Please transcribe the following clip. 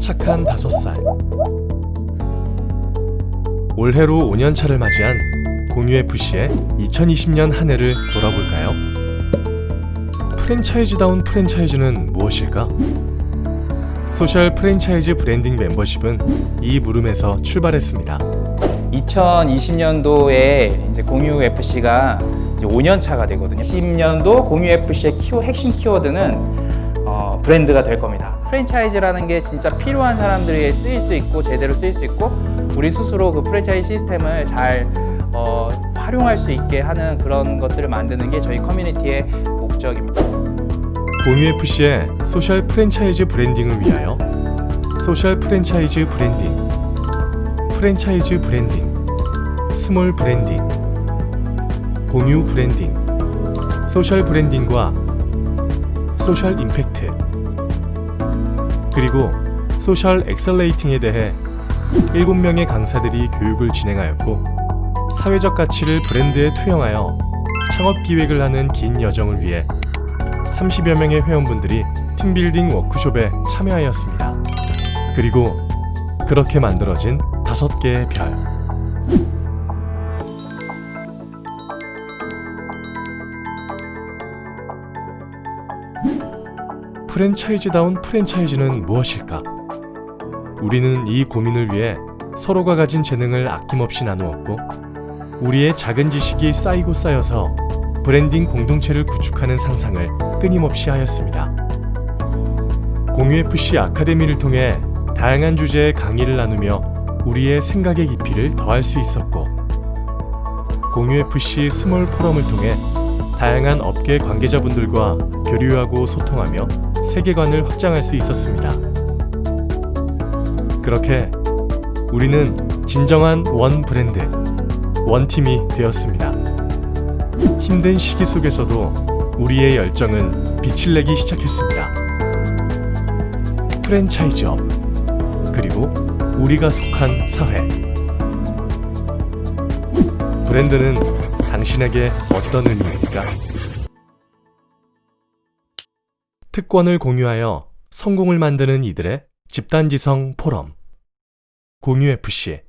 착한 5살 올해로 5년차를 맞이한 공유FC의 2020년 한 해를 돌아볼까요? 프랜차이즈다운 프랜차이즈는 무엇일까? 소셜 프랜차이즈 브랜딩 멤버십은 이 물음에서 출발했습니다. 2020년도에 이제 공유 FC가 이제 5년 차가 되거든요. 10년도 공유 FC의 키워 핵심 키워드는 어, 브랜드가 될 겁니다. 프랜차이즈라는 게 진짜 필요한 사람들에게 쓰일 수 있고 제대로 쓰일 수 있고 우리 스스로 그 프랜차이즈 시스템을 잘 어, 활용할 수 있게 하는 그런 것들을 만드는 게 저희 커뮤니티의 목적입니다. 공유FC의 소셜 프랜차이즈 브랜딩을 위하여 소셜 프랜차이즈 브랜딩, 프랜차이즈 브랜딩, 스몰 브랜딩, 공유 브랜딩, 소셜 브랜딩과 소셜 임팩트, 그리고 소셜 엑셀레이팅에 대해 7명의 강사들이 교육을 진행하였고 사회적 가치를 브랜드에 투영하여 창업 기획을 하는 긴 여정을 위해 30여 명의 회원분들이 팀빌딩 워크숍에 참여하였습니다. 그리고 그렇게 만들어진 다섯 개의 별. 프랜차이즈다운 프랜차이즈는 무엇일까? 우리는 이 고민을 위해 서로가 가진 재능을 아낌없이 나누었고, 우리의 작은 지식이 쌓이고 쌓여서 브랜딩 공동체를 구축하는 상상을 끊임없이 하였습니다. 공유FC 아카데미를 통해 다양한 주제의 강의를 나누며 우리의 생각의 깊이를 더할 수 있었고, 공유FC 스몰 포럼을 통해 다양한 업계 관계자분들과 교류하고 소통하며 세계관을 확장할 수 있었습니다. 그렇게 우리는 진정한 원 브랜드, 원 팀이 되었습니다. 힘든 시기 속에서도 우리의 열정은 빛을 내기 시작했습니다. 프랜차이즈업 그리고 우리가 속한 사회 브랜드는 당신에게 어떤 의미입니까? 특권을 공유하여 성공을 만드는 이들의 집단지성 포럼. 공유FC